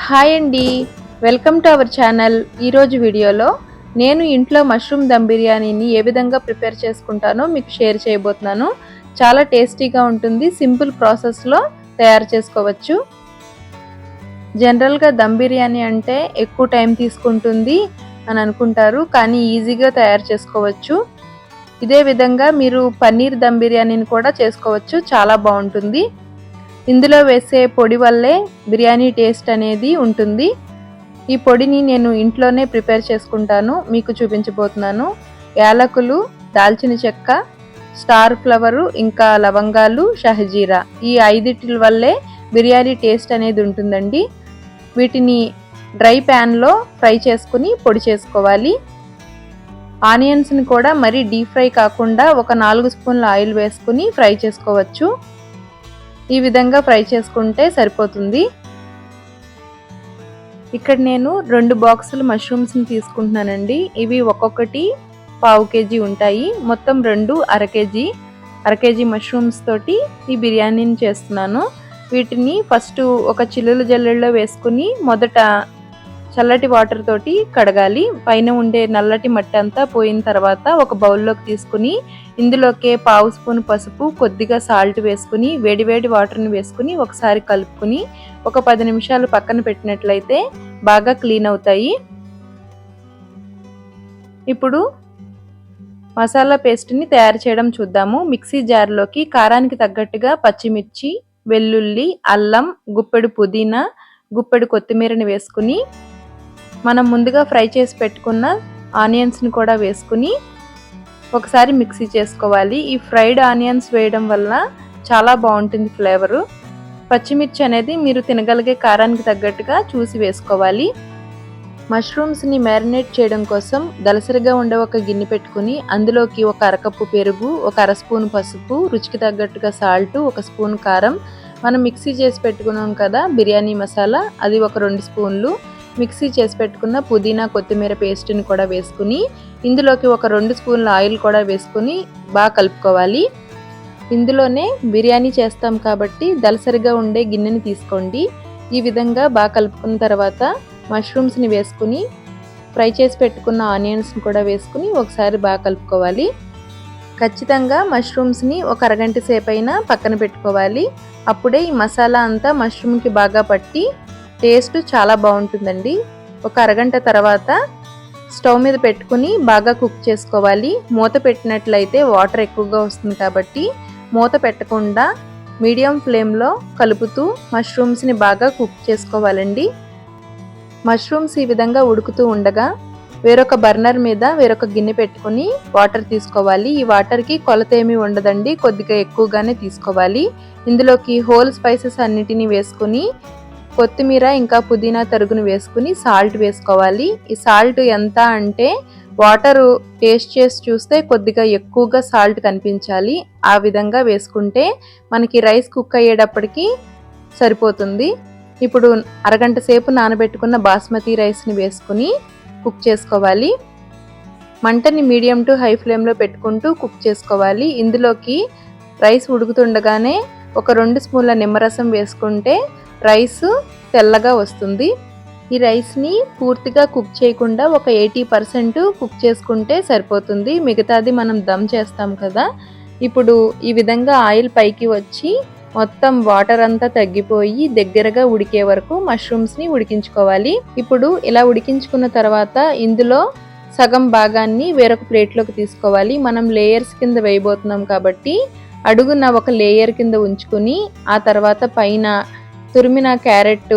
Hi అండి. Welcome to our channel. ఈరోజు వీడియోలో నేను ఇంట్లో మష్రూమ్ దమ్ బిర్యానీని ఏ విధంగా ప్రిపేర్ చేసుకుంటానో మీకు షేర్ చేయబోతున్నాను. చాలా టేస్టీగా ఉంటుంది. సింపుల్ ప్రాసెస్లో తయారు చేసుకోవచ్చు. జనరల్గా దమ్ బిర్యానీ అంటే ఎక్కువ టైం తీసుకుంటుంది అని అనుకుంటారు కానీ ఈజీగా తయారు చేసుకోవచ్చు. ఇదే విధంగా మీరు పన్నీర్ దమ్ బిర్యానీని కూడా చేసుకోవచ్చు. చాలా బాగుంటుంది. ఇందులో వేసే పొడి వల్లే బిర్యానీ టేస్ట్ అనేది ఉంటుంది. ఈ పొడిని నేను ఇంట్లోనే ప్రిపేర్ చేసుకుంటాను. మీకు చూపించబోతున్నాను. యాలకులు దాల్చిన చెక్క స్టార్ ఫ్లవరు ఇంకా లవంగాలు షహజీరా. ఈ ఐదిటి వల్లే బిర్యానీ టేస్ట్ అనేది ఉంటుందండి. వీటిని డ్రై ప్యాన్లో ఫ్రై చేసుకుని పొడి చేసుకోవాలి. ఆనియన్స్ని కూడా మరీ డీప్ ఫ్రై కాకుండా ఒక నాలుగు స్పూన్ల ఆయిల్ వేసుకుని ఫ్రై చేసుకోవచ్చు. ఈ విధంగా ఫ్రై చేసుకుంటే సరిపోతుంది. ఇక్కడ నేను రెండు బాక్సులు మష్రూమ్స్ని తీసుకుంటున్నానండి. ఇవి ఒక్కొక్కటి పావు కేజీ ఉంటాయి. మొత్తం రెండు అర కేజీ అర కేజీ మష్రూమ్స్ తోటి ఈ బిర్యానీని చేస్తున్నాను. వీటిని ఫస్ట్ ఒక చిల్లుల జల్లెల్లో వేసుకుని మొదట చల్లటి వాటర్ తోటి కడగాలి. పైన ఉండే నల్లటి మట్టి అంతా పోయిన తర్వాత ఒక బౌల్లోకి తీసుకుని ఇందులోకే పావు స్పూన్ పసుపు కొద్దిగా సాల్ట్ వేసుకుని వేడివేడి వాటర్ని వేసుకుని ఒకసారి కలుపుకుని ఒక పది నిమిషాలు పక్కన పెట్టినట్లయితే బాగా క్లీన్ అవుతాయి. ఇప్పుడు మసాలా పేస్ట్ని తయారు చేయడం చూద్దాము. మిక్సీ జార్లోకి కారానికి తగ్గట్టుగా పచ్చిమిర్చి వెల్లుల్లి అల్లం గుప్పెడు పుదీనా గుప్పెడు కొత్తిమీరని వేసుకుని మనం ముందుగా ఫ్రై చేసి పెట్టుకున్న ఆనియన్స్ని కూడా వేసుకుని ఒకసారి మిక్సీ చేసుకోవాలి. ఈ ఫ్రైడ్ ఆనియన్స్ వేయడం వల్ల చాలా బాగుంటుంది ఫ్లేవరు. పచ్చిమిర్చి అనేది మీరు తినగలిగే కారానికి తగ్గట్టుగా చూసి వేసుకోవాలి. మష్రూమ్స్ని మ్యారినేట్ చేయడం కోసం దలసరిగా ఉండే ఒక గిన్నె పెట్టుకుని అందులోకి ఒక అరకప్పు పెరుగు ఒక అర స్పూన్ పసుపు రుచికి తగ్గట్టుగా సాల్ట్ ఒక స్పూన్ కారం. మనం మిక్సీ చేసి పెట్టుకున్నాం కదా బిర్యానీ మసాలా అది ఒక రెండు స్పూన్లు. మిక్సీ చేసి పెట్టుకున్న పుదీనా కొత్తిమీర పేస్ట్ని కూడా వేసుకుని ఇందులోకి ఒక రెండు స్పూన్ల ఆయిల్ కూడా వేసుకుని బాగా కలుపుకోవాలి. ఇందులోనే బిర్యానీ చేస్తాం కాబట్టి దలసరిగా ఉండే గిన్నెని తీసుకోండి. ఈ విధంగా బాగా కలుపుకున్న తర్వాత మష్రూమ్స్ని వేసుకుని ఫ్రై చేసి పెట్టుకున్న ఆనియన్స్ని కూడా వేసుకుని ఒకసారి బాగా కలుపుకోవాలి. ఖచ్చితంగా మష్రూమ్స్ని ఒక అరగంట సేపు అయినా పక్కన పెట్టుకోవాలి. అప్పుడే ఈ మసాలా అంతా మష్రూమ్కి బాగా పట్టి టేస్ట్ చాలా బాగుంటుందండి. ఒక అరగంట తర్వాత స్టవ్ మీద పెట్టుకుని బాగా కుక్ చేసుకోవాలి. మూత పెట్టినట్లయితే వాటర్ ఎక్కువగా వస్తుంది కాబట్టి మూత పెట్టకుండా మీడియం ఫ్లేమ్లో కలుపుతూ మష్రూమ్స్ని బాగా కుక్ చేసుకోవాలండి. మష్రూమ్స్ ఈ విధంగా ఉడుకుతూ ఉండగా వేరొక బర్నర్ మీద వేరొక గిన్నె పెట్టుకుని వాటర్ తీసుకోవాలి. ఈ వాటర్కి కొలత ఏమీ ఉండదండి. కొద్దిగా ఎక్కువగానే తీసుకోవాలి. ఇందులోకి హోల్ స్పైసెస్ అన్నిటినీ వేసుకుని కొత్తిమీర ఇంకా పుదీనా తరుగును వేసుకుని సాల్ట్ వేసుకోవాలి. ఈ సాల్ట్ ఎంత అంటే వాటర్ టేస్ట్ చేసి చూస్తే కొద్దిగా ఎక్కువగా సాల్ట్ కనిపించాలి. ఆ విధంగా వేసుకుంటే మనకి రైస్ కుక్ అయ్యేటప్పటికి సరిపోతుంది. ఇప్పుడు అరగంట సేపు నానబెట్టుకున్న బాస్మతి రైస్ని వేసుకుని కుక్ చేసుకోవాలి. మంటని మీడియం టు హై ఫ్లేమ్లో పెట్టుకుంటూ కుక్ చేసుకోవాలి. ఇందులోకి రైస్ ఉడుకుతుండగానే ఒక రెండు స్పూన్ల నిమ్మరసం వేసుకుంటే రైస్ తెల్లగా వస్తుంది. ఈ రైస్ని పూర్తిగా కుక్ చేయకుండా ఒక ఎయిటీ పర్సెంట్ కుక్ చేసుకుంటే సరిపోతుంది. మిగతాది మనం దమ్ చేస్తాం కదా. ఇప్పుడు ఈ విధంగా ఆయిల్ పైకి వచ్చి మొత్తం వాటర్ అంతా తగ్గిపోయి దగ్గరగా ఉడికే వరకు మష్రూమ్స్ని ఉడికించుకోవాలి. ఇప్పుడు ఇలా ఉడికించుకున్న తర్వాత ఇందులో సగం భాగాన్ని వేరొక ప్లేట్లోకి తీసుకోవాలి. మనం లేయర్స్ కింద వేయబోతున్నాం కాబట్టి అడుగున ఒక లేయర్ కింద ఉంచుకుని ఆ తర్వాత పైన తురిమిన క్యారెట్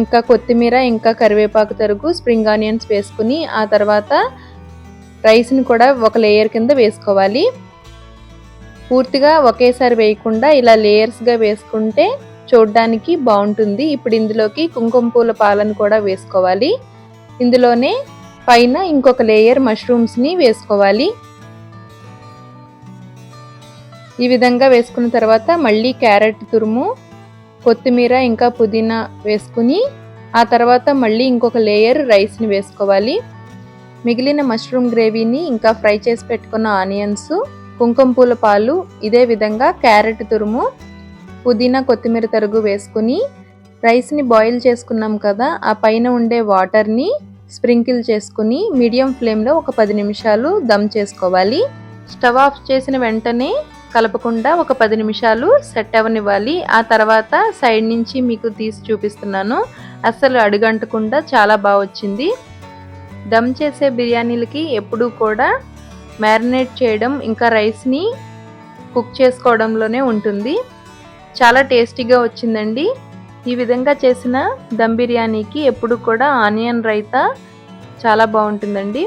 ఇంకా కొత్తిమీర ఇంకా కరివేపాకు తరుగు స్ప్రింగ్ ఆనియన్స్ వేసుకుని ఆ తర్వాత రైస్ని కూడా ఒక లేయర్ కింద వేసుకోవాలి. పూర్తిగా ఒకేసారి వేయకుండా ఇలా లేయర్స్గా వేసుకుంటే చూడడానికి బాగుంటుంది. ఇప్పుడు ఇందులోకి కుంకుమ పూల పాలను కూడా వేసుకోవాలి. ఇందులోనే పైన ఇంకొక లేయర్ మష్రూమ్స్ని వేసుకోవాలి. ఈ విధంగా వేసుకున్న తర్వాత మళ్ళీ క్యారెట్ తురుము కొత్తిమీర ఇంకా పుదీనా వేసుకుని ఆ తర్వాత మళ్ళీ ఇంకొక లేయర్ రైస్ని వేసుకోవాలి. మిగిలిన మష్రూమ్ గ్రేవీని ఇంకా ఫ్రై చేసి పెట్టుకున్న ఆనియన్స్ కుంకుమ పూల పాలు ఇదే విధంగా క్యారెట్ తురుము పుదీనా కొత్తిమీర తరుగు వేసుకుని రైస్ని బాయిల్ చేసుకున్నాం కదా ఆ పైన ఉండే వాటర్ని స్ప్రింకిల్ చేసుకుని మీడియం ఫ్లేమ్లో ఒక పది నిమిషాలు దమ్ చేసుకోవాలి. స్టవ్ ఆఫ్ చేసిన వెంటనే కలపకుండా ఒక పది నిమిషాలు సెట్ అవ్వనివ్వాలి ఆ తర్వాత సైడ్ నుంచి మీకు తీసి చూపిస్తున్నాను. అస్సలు అడుగంటకుండా చాలా బాగా వచ్చింది. దమ్ చేసే బిర్యానీలకి ఎప్పుడూ కూడా మ్యారినేట్ చేయడం ఇంకా రైస్ని కుక్ చేసుకోవడంలోనే ఉంటుంది. చాలా టేస్టీగా వచ్చిందండి. ఈ విధంగా చేసిన దమ్ బిర్యానీకి ఎప్పుడు కూడా ఆనియన్ రైతా చాలా బాగుంటుందండి.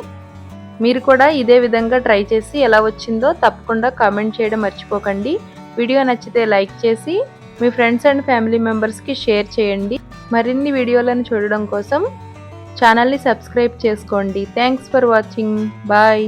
మీరు కూడా ఇదే విధంగా ట్రై చేసి ఎలా వచ్చిందో తప్పకుండా కామెంట్ చేయడం మర్చిపోకండి. వీడియో నచ్చితే లైక్ చేసి మీ ఫ్రెండ్స్ అండ్ ఫ్యామిలీ మెంబర్స్కి షేర్ చేయండి. మరిన్ని వీడియోలను చూడడం కోసం ఛానల్ని సబ్స్క్రైబ్ చేసుకోండి. Thanks for watching. బాయ్.